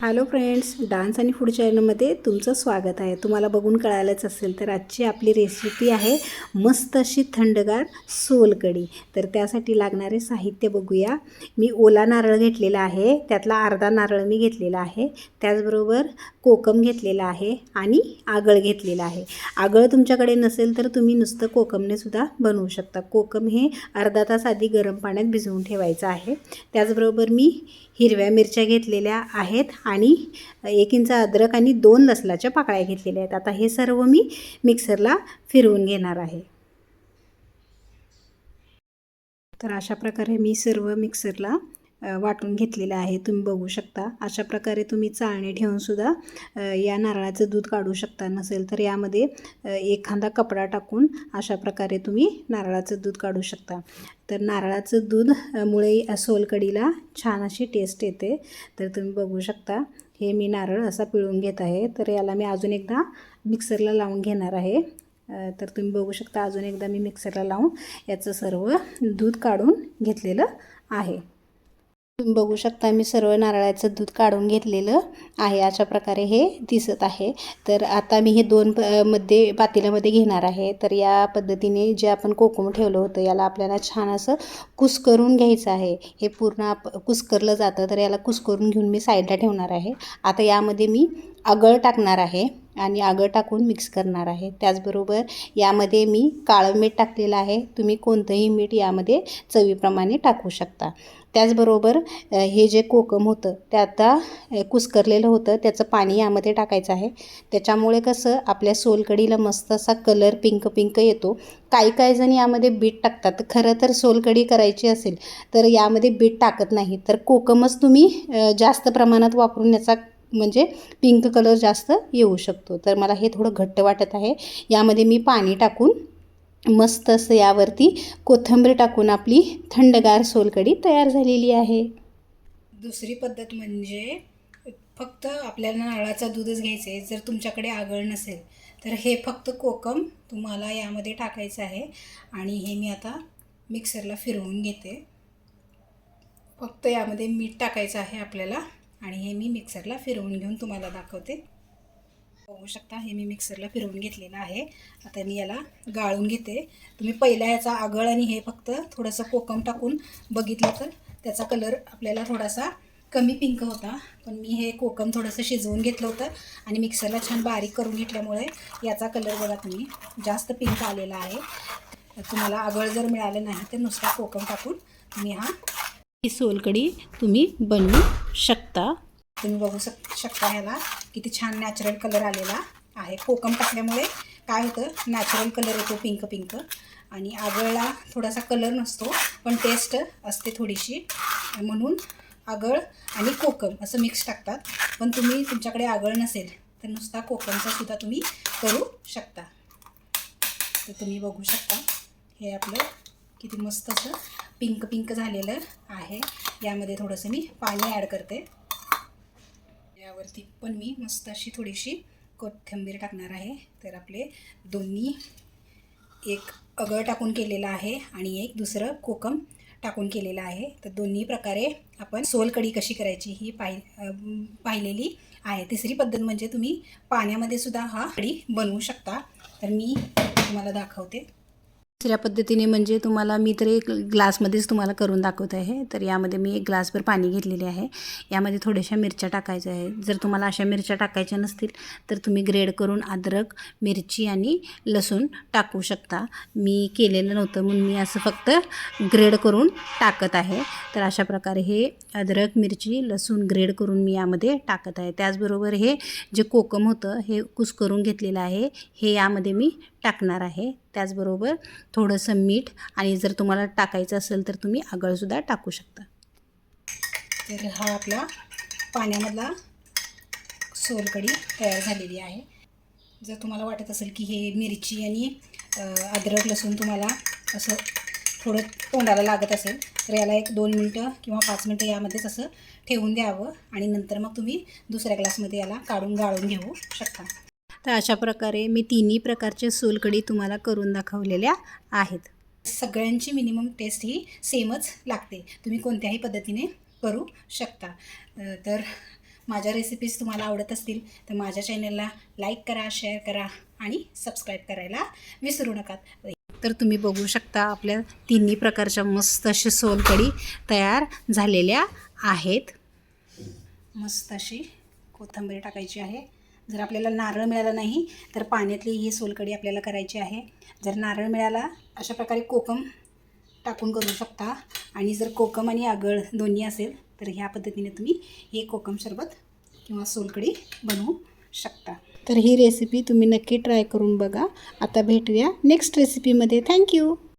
Hello friends dance आणि food चॅनलमध्ये तुमचं स्वागत आहे. तुम्हाला बघून कळायलाच असेल तर आजची आपली रेसिपी आहे मस्त अशी थंडगार सोलकढी तर त्यासाठी लागणारे साहित्य बघूया. मी ओला नारळ घेतलेला आहे त्यातला अर्धा नारळ मी घेतलेला आहे त्याचबरोबर कोकम घेतलेला आहे आणि आगळ घेतलेला आहे. आगळ तुमच्याकडे नसेल तर तुम्ही नुसतं कोकमने सुद्धा बनवू शकता. कोकम हे अर्धा तास आधी गरम पाण्यात भिजवून ठेवायचं आहे. त्याचबरोबर मी हिरव्या मिरच्या घेतलेल्या आहेत आणि एक इंच अद्रक आणि दोन लसणाच्या पाकळ्या घेतलेल्या आहेत. आता हे सर्व मी मिक्सरला फिरवून घेणार आहे. तर अशा प्रकारे मी सर्व मिक्सरला वाटून घेतलेलं आहे. तुम्ही बघू शकता. अशा प्रकारे तुम्ही चाळणी ठेवूनसुद्धा या नारळाचं दूध काढू शकता. नसेल तर यामध्ये एखादा कपडा टाकून अशा प्रकारे तुम्ही नारळाचं दूध काढू शकता. तर नारळाचं दूध मुळे सोलकडीला छान अशी टेस्ट येते. तर तुम्ही बघू शकता हे मी नारळ असा पिळून घेत आहे. तर याला मी अजून एकदा मिक्सरला लावून घेणार आहे. तर तुम्ही बघू शकता अजून एकदा मी मिक्सरला लावून याचं सर्व दूध काढून घेतलेलं आहे. तुम्ही बघू शकता मी सर्व नारळाचं दूध काढून घेतलेलं आहे. अशा प्रकारे हे दिसत आहे. तर आता मी हे दोन प मध्ये पातेल्यामध्ये घेणार आहे. तर या पद्धतीने जे आपण कोकम ठेवलं होतं याला आपल्याला छान असं कुस्करून घ्यायचं आहे. हे पूर्ण आप कुस्करलं जातं तर याला कुस्करून घेऊन मी साईडला ठेवणार आहे. आता यामध्ये मी आगळ टाकणार आहे आणि आगळ टाकून मिक्स करणार आहे. त्याचबरोबर यामध्ये मी काळं मीठ टाकलेलं आहे. तुम्ही कोणतंही मीठ यामध्ये चवीप्रमाणे टाकू शकता. त्याचबरोबर हे जे कोकम होतं ते आता कुस्करलेलं होतं. त्याचं पाणी यामध्ये टाकायचं आहे. त्याच्यामुळे कसं आपल्या सोलकडीला मस्त असा कलर पिंक पिंक येतो. काही काही जण यामध्ये बीट टाकतात. खरं तर सोलकढी करायची असेल तर यामध्ये बीट टाकत नाही. तर कोकमच तुम्ही जास्त प्रमाणात वापरून याचा म्हणजे पिंक कलर जास्त येऊ शकतो. तर मला हे थोडं घट्ट वाटत आहे. यामध्ये मी पाणी टाकून मस्त असं यावरती कोथिंबीर टाकून आपली थंडगार सोलकढी तयार झालेली आहे. दुसरी पद्धत म्हणजे फक्त आपल्याला नारळाचा दूधच घ्यायचं आहे. जर तुमच्याकडे आगळ नसेल तर हे फक्त कोकम तुम्हाला यामध्ये टाकायचं आहे. आणि हे मी आता मिक्सरला फिरवून घेते. फक्त यामध्ये मीठ टाकायचं आहे आपल्याला. आणि हे मी मिक्सरला फिरवून घेऊन तुम्हाला दाखवते. बघू शकता हे मी मिक्सरला फिरवून घेतलेलं आहे. आता मी याला गाळून घेते. तुम्ही पहिल्या याचा आगळ आणि हे फक्त थोडंसं कोकम टाकून बघितलं तर त्याचा कलर आपल्याला थोडासा कमी पिंक होता. पण मी हे कोकम थोडंसं शिजवून घेतलं होतं आणि मिक्सरला छान बारीक करून घेतल्यामुळे याचा कलर बघा तुम्ही जास्त पिंक आलेला आहे. तुम्हाला आगळ जर मिळालं नाही तर नुसता कोकम टाकून तुम्ही हा ही सोलकढी तुम्ही बनवू शकता. तुम्ही बघू शक शकता ह्याला किती छान नॅचरल कलर आलेला आहे. कोकम टाकल्यामुळे काय होतं नॅचरल कलर येतो पिंक पिंक आणि आगळला थोडासा कलर नसतो पण टेस्ट असते थोडीशी. म्हणून आगळ आणि कोकम असं मिक्स टाकतात. पण तुम्ही तुमच्याकडे आगळ नसेल तर नुसता कोकमचा सुद्धा तुम्ही करू शकता. तर तुम्ही बघू शकता हे आपलं किती मस्त असं पिंक पिंक झालेलं आहे. यामध्ये थोडंसं मी पाणी ॲड करते. यावरती पण मी मस्त अशी थोडीशी कोथिंबीर टाकणार आहे. तर आपले दोन्ही एक अगळ टाकून केलेलं आहे आणि एक दुसरं कोकम टाकून केलेलं आहे. तर दोन्ही प्रकारे आपण सोलकढी कशी करायची ही पाहि पाहिलेली आहे. तिसरी पद्धत म्हणजे तुम्ही पाण्यामध्ये सुद्धा हा कढी बनवू शकता. तर मी तुम्हाला दाखवते. दुसऱ्या पद्धतीने म्हणजे तुम्हाला मी तर एक ग्लासमध्येच तुम्हाला करून दाखवत आहे. तर यामध्ये मी एक ग्लासभर पाणी घेतलेले आहे. यामध्ये थोड्याशा मिरच्या टाकायच्या आहे जर तुम्हाला अशा मिरच्या टाकायच्या नसतील तर तुम्ही ग्रेड करून अद्रक मिरची आणि लसूण टाकू शकता. मी केलेलं नव्हतं म्हणून मी असं फक्त ग्रेड करून टाकत आहे. तर अशा प्रकारे हे अद्रक मिरची लसूण ग्रेड करून मी यामध्ये टाकत आहे. त्याचबरोबर हे जे कोकम होतं हे कुस्करून घेतलेलं आहे. हे यामध्ये मी टाकणार आहे. त्याचबरोबर थोडंसं मीठ आणि जर तुम्हाला टाकायचं असेल तर तुम्ही आगळसुद्धा टाकू शकता. तर हा आपला पाण्यामधला सोलकढी तयार झालेली आहे. जर तुम्हाला वाटत असेल की हे मिरची आणि अद्रक लसूण तुम्हाला असं थोडं तोंडाला लागत असेल तर याला एक दोन मिनटं किंवा पाच मिनटं यामध्येच असं ठेवून द्यावं आणि नंतर मग तुम्ही दुसऱ्या ग्लासमध्ये याला काढून गाळून घेऊ शकता. तर अशा प्रकारे मी तिन्ही प्रकारचे सोलकढी तुम्हाला करून दाखवलेल्या आहेत. सगळ्यांची मिनिमम टेस्ट ही सेमच लागते. तुम्ही कोणत्याही पद्धतीने करू शकता. तर माझ्या रेसिपीज तुम्हाला आवडत असतील तर माझ्या चॅनलला लाईक करा शेअर करा आणि सबस्क्राईब करायला विसरू नका. तर तुम्ही बघू शकता आपल्या तिन्ही प्रकारच्या मस्त अशी सोलकढी तयार झालेल्या आहेत. मस्त अशी कोथंबीर टाकायची आहे. जर आपल्याला नारळ मिळाला नाही तर पाण्यातली ही सोलकढी आपल्याला करायची आहे. जर नारळ मिळाला अशा प्रकारे कोकम टाकून करू शकता. आणि जर कोकम आणि आगळ दोन्ही असेल तर ह्या पद्धतीने तुम्ही हे कोकम सरबत किंवा सोलकढी बनवू शकता. तर ही रेसिपी तुम्ही नक्की ट्राय करून बघा. आता भेटूया नेक्स्ट रेसिपीमध्ये थँक्यू